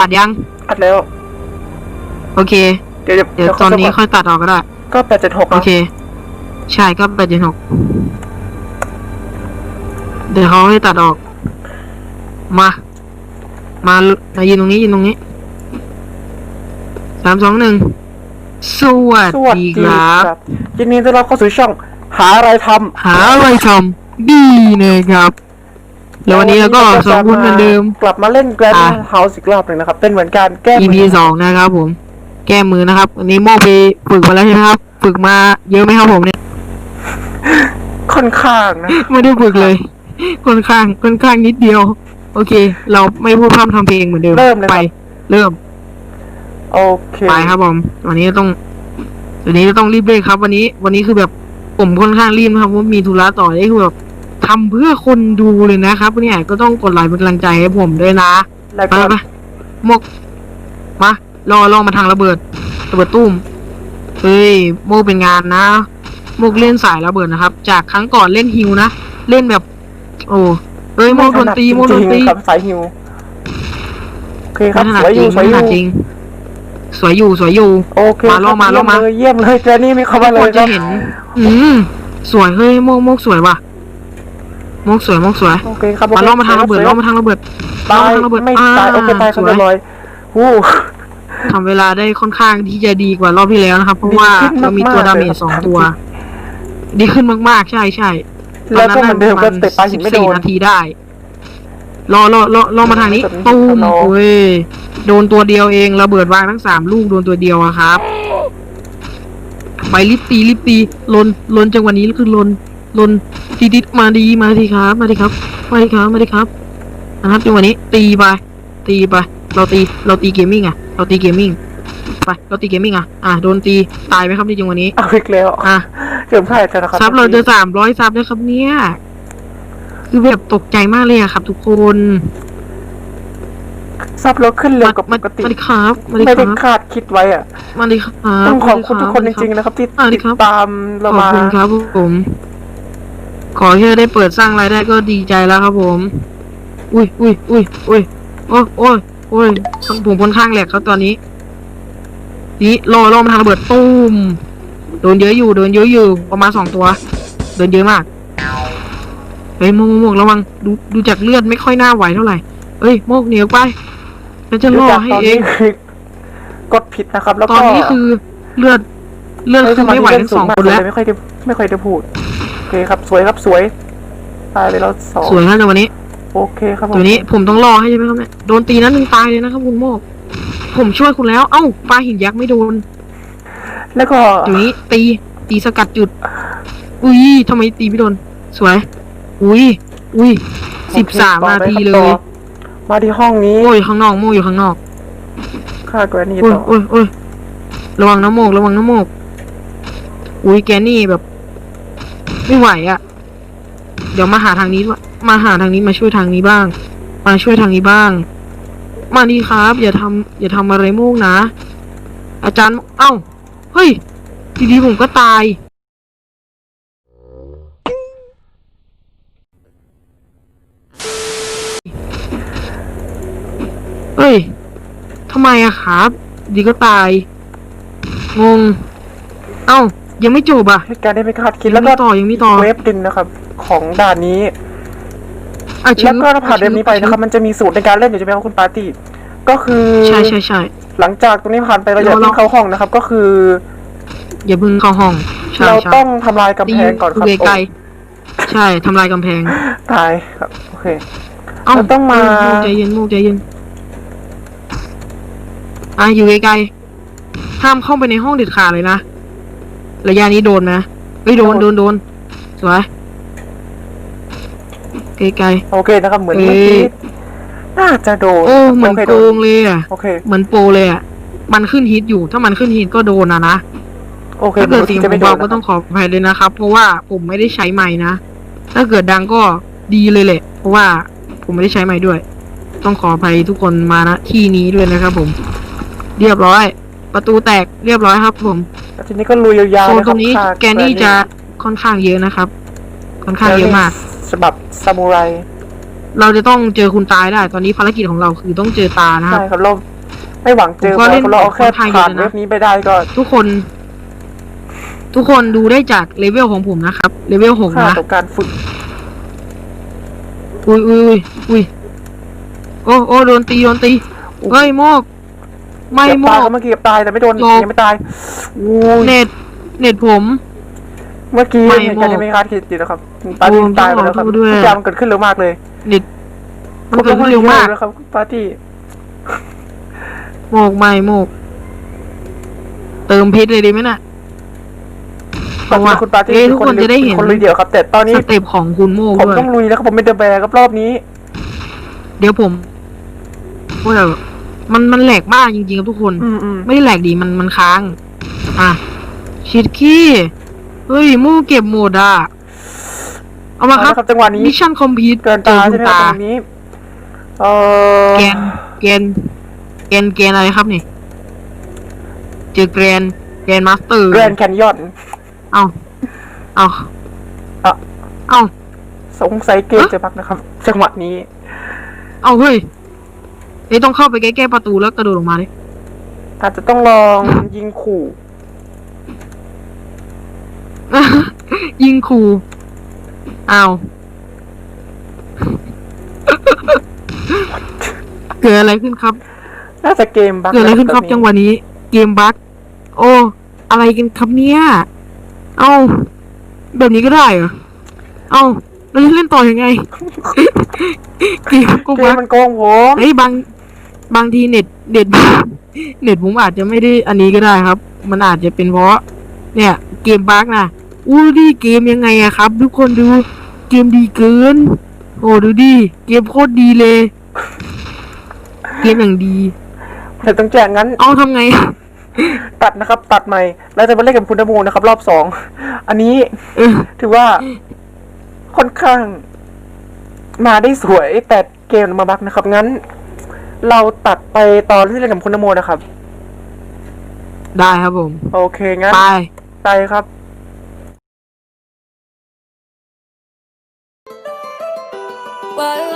อัดยัง อัดแล้ว โอเค เดี๋ยวเดี๋ยวตอนนี้ค่อยตัดออกก็ได้ ก็แปดเจ็ดหกโอเค ใช่ก็แปดเจ็ดหกเดี๋ยวเขาให้ตัดออก มา มามายืนตรงนี้ยืนตรงนี้สามสองหนึ่งสวัสสวัสดีดีคครัรับบยินดีต้อนรับเข้าสู่ช่อง หาอะไรทำหาอะไรทำดีนะครับ แล้ววันนี้เราก็สองคนเหมือนเดิม กลับมาเล่นแกรนอะด์เฮาส์อีกรอบหนึ่งนะครับ เป็นเหมือนการแก้ EP สองนะครับผม แก้มือนะครับวันนี้โมไปฝึกมาแล้วใช่ไหมครับ ฝึกมาเยอะไหมครับผมเนี่ย ค่อนข้างนะ ไม่ได้ฝึกเลย ค่อนข้าง ค่อนข้างนิดเดียว โอเค เราไม่พูดพร่ำทำเพลงเหมือนเดิม เริ่มเลยไปครับเริ่ม โอเค ไปครับผม วันนี้ต้อง วันนี้ต้องรีบเลยครับ วันนี้ วันนี้คือแบบผมค่อนข้างรีบนะครับว่ามีธุระต่อนี่คือแบบ ทำเพื่อคนดูเลยนะครับ เนี่ยก็ต้องกดไลค์เป็นกำลังใจให้ผมด้วยนะแล้วไปก็ไปมกมารอรอมาทางระเบิด ระเบิดตุ้มเฮ้ยโมกเป็นงานนะโมกเล่นสายระเบิดนะครับ จากครั้งก่อนเล่นฮิวนะเล่นแบบ โอ้เอ้ยโมกโดนตีโมกโดนตีจริงๆครับสายฮิวโอเคคไม่รับถนัสดวยจอริยู่งสวยไม่อถนัดยู่จริงสวยอยู่สวยอยู่โอเคมาลงมาลงมาเยี่ยมเลยเจนี่มีเข้ามาเลคยนคจะรับเห็น อืมสวยเฮ้ยโมกโมกสวยว่ะโมกสวยโมกสวยโอเคครับมาล่อมาทางระเบิดสวยล่อมาทางระเบิดตายล่อมาทางระเบิดไม่อ่ตายโอเคตายครับสวเรียบร้อยวู้ทำเวลาได้ค่อนข้างที่จะดีกว่ารอบที่แล้วนะครับ เพราะว่าดีขึ้นเรามีตัวมากๆดาเมจเลยครับสองตัว ดีขึ้นมากๆ ใช่ใช่แล้วก็เหมือนเดิมก็เตะปลาหินไม่โดสิบสี่นนาทีได้รอรอรอรอมาทางนี้แบบนี้ตูมรอโอ้ยโดนตัวเดียวเองระเบิดวางทั้งสามลูกโดนตัวเดียวอะครับ ไปรีบตีรีบตีลนลนจังหวะนี้คือลน ลนตีดิดมาดีมาดีครับ มาดีครับ มาดีครับมาดีครับนะครับจังหวะนี้ตีไปตีไปเราตีเราตีเกมมิ่งอะเราตีเกมมิ่งไปเราตีเกมมิ่งอะอะโดนตีตายไหมครับในจังหวะนี้เอาอีกแล้วอะเกือบพลาดแล้วนะครับซับเราจะสามร้อยซับแล้วครับเนี่ยคือแบบตกใจมากเลยอะครับ ทุกคนซับเราขึ้นเร็วกว่าปมากติมาดิครับมาดิไม่คได้รับคาดคิดไว้อะมาดิครับต้องขอบคุณทุกคนจริงๆๆนะครับ ที่อ่าดีติดครับตามเราขอบมา คุณครับผม ขอแค่ได้เปิดสร้างรายได้ก็ดีใจแล้วครับผม อุ้ยอุ้ยอุ้ยอุ้ยโอ้ยโอ้ยโอ้ยผมค่อนข้างแหลกครับตอนนี้ นี่รอรอมาทางระเบิดตุ้มโดนเยอะอยู่โดนเยอะอยู่ประมาณสองตัวโดนเยอะมากเฮ้ยโมกโมกโมกระวังดูดูจากเลือดไม่ค่อยน่าไหวเท่าไหร่เอ้ยโมกเหนียวไปฉันจะดูล่อจากให้ตอนเอนี้งคือกดผิดนะครับ แล้วตอก็นนี้คือเลือด เลือดคือไม่ไหวทั้งสองคนแล้วไม่ค่อยได้ไม่ค่อยได้พูดโอ เคครับสวยครับสวย ตายไปแล้วสองสวยมากจังวันนี้โอเคครับผมตัวนี้ผมต้องรอให้ใช่ไหมครับเนี่ยโดนตีนั้นหนึ่งตายเลยนะครับคุณโมก ผมช่วยคุณแล้ว เอ้าปลาหินยักษ์ไม่โดนแล้วก็ตัวนี้ตีตีสกัดจุด อุ้ยทำไมตีไม่โดน สวย อุ้ยอุ้ยสิบสามโอเคนาทีต่อเลไปยครับต่อมาที่ห้องนี้โอ้ยข้างนอกโมกอยู่ข้างนอกค่าแกรนี่โอ้ยต่อโอ้ยโอ้ยระวังน้ำโมกระวังน้ำโมกอุ้ยแกนี่แบบ ไม่ไหวอะ่ะ เดี๋ยวมาหาทางนี้ มาหาทางนี้มาช่วยทางนี้บ้าง มาช่วยทางนี้บ้าง มาดีครับ อย่าทำอย่าทำอะไรโมกนะ อาจารย์ เอ้า เฮ้ยดีๆผมก็ตาย เฮ้ยทำไมอะครับ ดีก็ตาย งง เอ้า ยังไม่จบอะเหตุการณ์ได้ไม่คาดคิดยัแล้งวก็ไม่ต่อยังไม่ต่อ เวฟดึงนะครับ ของด่านนี้ อะชื่แล้วก็ถ้าผ่านเดมนี้ไปนะครับ มันจะมีสูตรในการเล่นอยู่ใช่ไหมครับคุณปาร์ตี้ก็คือใช่ใช่ใช่ หลังจากตรงนี้ผ่านไปเราอย่าเราเพิ่งเข้าห้องนะครับ ก็คือ อย่าเพึ่งเข้าห้อง ใช่เราใช่ต้องทำลายกำแพงก่อนครับตีไกลๆใช่ทำลายกำแพงตายครับโอเค เอ้าเราต้องมาโใจเย็นโมกใจเย็นอะอยู่ไกลๆห้ามเข้าไปในห้องเด็ดขาดเลยนะ ระยะนี้โดนนะเฮ้ยโดนโดนโดนสวยไกลโอเคนะครับเหมือนเอ้ยเมื่อกี้น่าจะโดนๆโอ้เหมือนโคโกงเลยอะ โอเคเหมือนโปรเลยอะ มันขึ้นฮิตอยู่ ถ้ามันขึ้นฮิตก็โดนนะนะ โอเคถ้าเกิดเสียงจะผไม่มโดเบานก็ต้องขออภัยเลยนะครับ เพราะว่าผมไม่ได้ใช้ไม้นะ ถ้าเกิดดังก็ดีเลยแหละ เพราะว่าผมไม่ได้ใช้ไม้ด้วย ต้องขออภัยทุกคนมาณที่นี้ด้วยนะครับผม เรียบร้อย ประตูแตกเรียบร้อยครับผมแล้วทีนี้ก็ลุยยาวโซๆนนะคตรัรงนี้ฆ่าแกนี่จะค่อนข้างเยอะนะครับ ค่อนข้างเยอะมาก ฉบับซามูไรเราจะต้องเจอคุณตายได้ ตอนนี้ภารกิจของเราคือต้องเจอตานะครับ ใช่ครับเราไม่หวังเจอผมก็เล่นเราเอาแค่ค่อนข้างเยอะผ่านเลยนะ เว็บนี้ไปได้ก็ทุกคน ทุกคนดูได้จากเลเวลของผมนะครับเลเวลหกค่านะต่อการฝึกอุ้ยอุ้ยอุ้ยอุ้ยโอ้โอ้โดนตีโดนตีเฮ้ยโมก ไม่เกือบโมตายกครับเมื่อกี้เกือบตายแต่ไม่โดนโมกยังไม่ตายอู้ยเน็ตเน็ตผม เมื่อกี้ไม่เหตุโมการณ์กที่ไม่คาดคิดจริงนะครับปาร์ตี้โอ้ตายไปแล้วครับต้องขอโทษด้วย ทุกอย่างมันเกิดขึ้นเร็วมากเลยเน็ตมันเกิดขึ้นเร็วมากแล้วครับปาร์ตี้ โมกไม่โมก เติมเพชรเลยดีไหมน่ะเพราะว่าคุณปาร์ตี้เอ้ยเป็ทุกคนจะได้เห็นคนลุยเดี่ยวครับ แต่ตอนนี้สเต็ปของคุณโมกผมด้วยต้องลุยแล้วครับผมเป็นเดอะแบร์ครับรอบนี้ เดี๋ยวผมโอ้ย มันมันแหลกมากจริงๆครับทุกคน อืมอืมไม่ได้แหลกดีมันมันค้าง อะชิดขี้เฮ้ยโมู่เก็บหมดอะ เอามาครับเอละจังหวะนี้มิชชั่นคอมพลีทเกินเจตาอคุใช่ณไหมครับตาตรงนี้เออแกนแกนแกนแกนอะไรครับนี่ เจอแกรนแกรนมาสเตอร์ แกรนด์แคนยอน เอาเอาอะเอาสงสัยเกมจะบักนะครับ จังหวะนี้ เอาเฮ้ย เฮ้ยต้องเข้าไปใกล้ๆประตูแล้วกระโดดลงมาดิอาจจะต้องลองยิงขู่ ยิงขู่เอาวเกิดอะไรขึ้นครับ น่าจะเกมบักเกิดอะไรขึ้นครับแจังหวะนี้ เกมบั๊กโอ้อะไรกันครับเนี่ย เอ้าแบบนี้ก็ได้เหรอเอ้าเราจะเล่นต่อยังไงเกมก็เกบั๊มกมันโกงผมเฮ้ยบาง บางทีเน็ตเน็ตเน็ตผมอาจจะไม่ได้อันนี้ก็ได้ครับ มันอาจจะเป็นเพราะ เนี่ย เกมบั๊กนะอู้ดิเกมยังไงอะครับ ทุกคนดูเกมดีเกิน โอ้ดูดิเกมโคตรดีเลย เกมอย่างดีแต่ต้องแจ้งงั้น เอาทำไง ตัดนะครับ ตัดใหม่ แล้วจะมาเล่นกับคุณนโมนะครับ รอบสอง อันนี้เออถือว่า ค่อนข้าง มาได้สวยแต่เกมมาบักนะครับ งั้น เราตัดไปตอนที่เล่นกับคุณนโมนะครับ ได้ครับผม โอเคงั้นไปไปครับ While